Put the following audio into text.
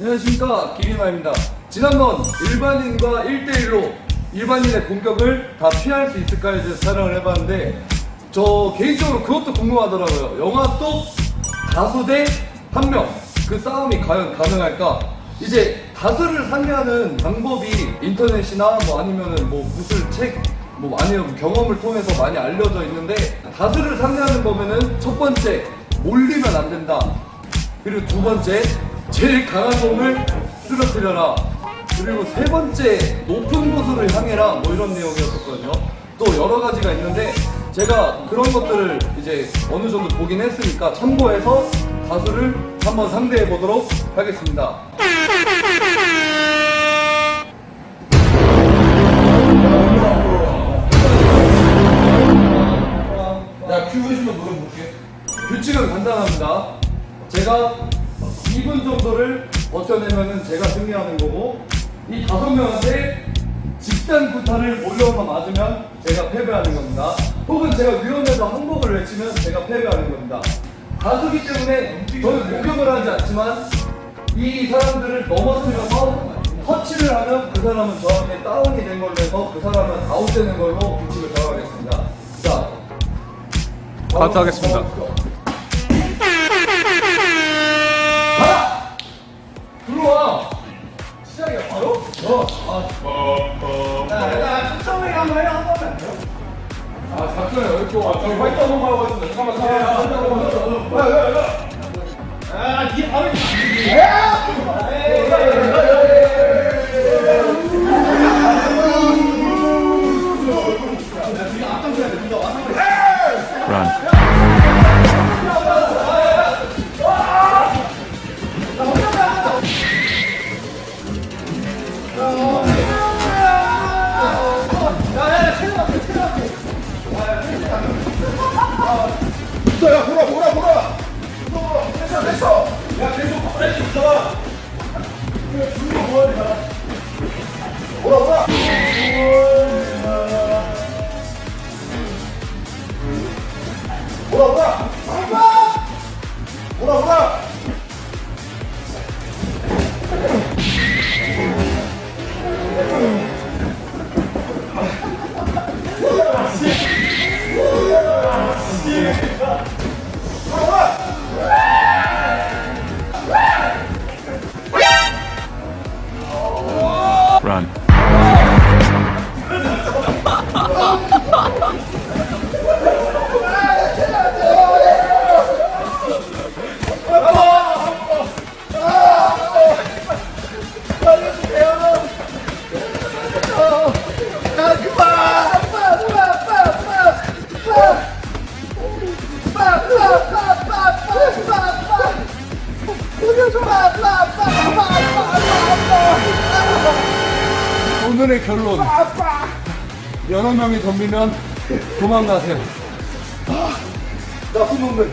안녕하십니까 기리마입니다. 지난번 일반인과 1대1로 일반인의 공격을 다 피할 수 있을까에 대해서 촬영을 해봤는데 저 개인적으로 그것도 궁금하더라고요. 영화 속 다수 대 한 명 그 싸움이 과연 가능할까? 이제 다수를 상대하는 방법이 인터넷이나 뭐 아니면은 뭐 무술 책, 뭐 아니면 경험을 통해서 많이 알려져 있는데 다수를 상대하는 거면은 첫 번째 올리면 안 된다. 그리고 두 번째 제일 강한 놈을 쓰러뜨려라 그리고 세 번째 높은 곳으로 향해라 뭐 이런 내용이었었거든요 또 여러 가지가 있는데 제가 그런 것들을 이제 어느 정도 보긴 했으니까 참고해서 다수를 한번 상대해 보도록 하겠습니다 야, 큐 해주면 노래 볼게. 규칙은 간단합니다. 제가 2분 정도를 버텨내면은 제가 승리하는 거고 이 다섯 명한테 집단 구타를 몰려서 맞으면 제가 패배하는 겁니다. 혹은 제가 위험해서 항복을 외치면 제가 패배하는 겁니다. 다수기 때문에 저는 공격을 하지 않지만 이 사람들을 넘어뜨려서 터치를 하면 그 사람은 저한테 다운이 된 걸로 해서 그 사람은 아웃되는 걸로 규칙을 정하겠습니다. 자, 카트 하겠습니다. 어. 아. 야, 야, 초점을 한번 해, 한번 해. 아, 작전이 어렵게 와. 저 화이트 한번 하고 있습니다. 잠깐만, 잠깐만. 야, 야, 야. 아, 이게 바로. run. 됐어, 됐어. 야, 계속 빨리 있어. 준비 뭐야, 야. 보라, 보라. Run. 오늘의 결론. 여러 명이 덤비면 도망가세요. 나쁜 놈들.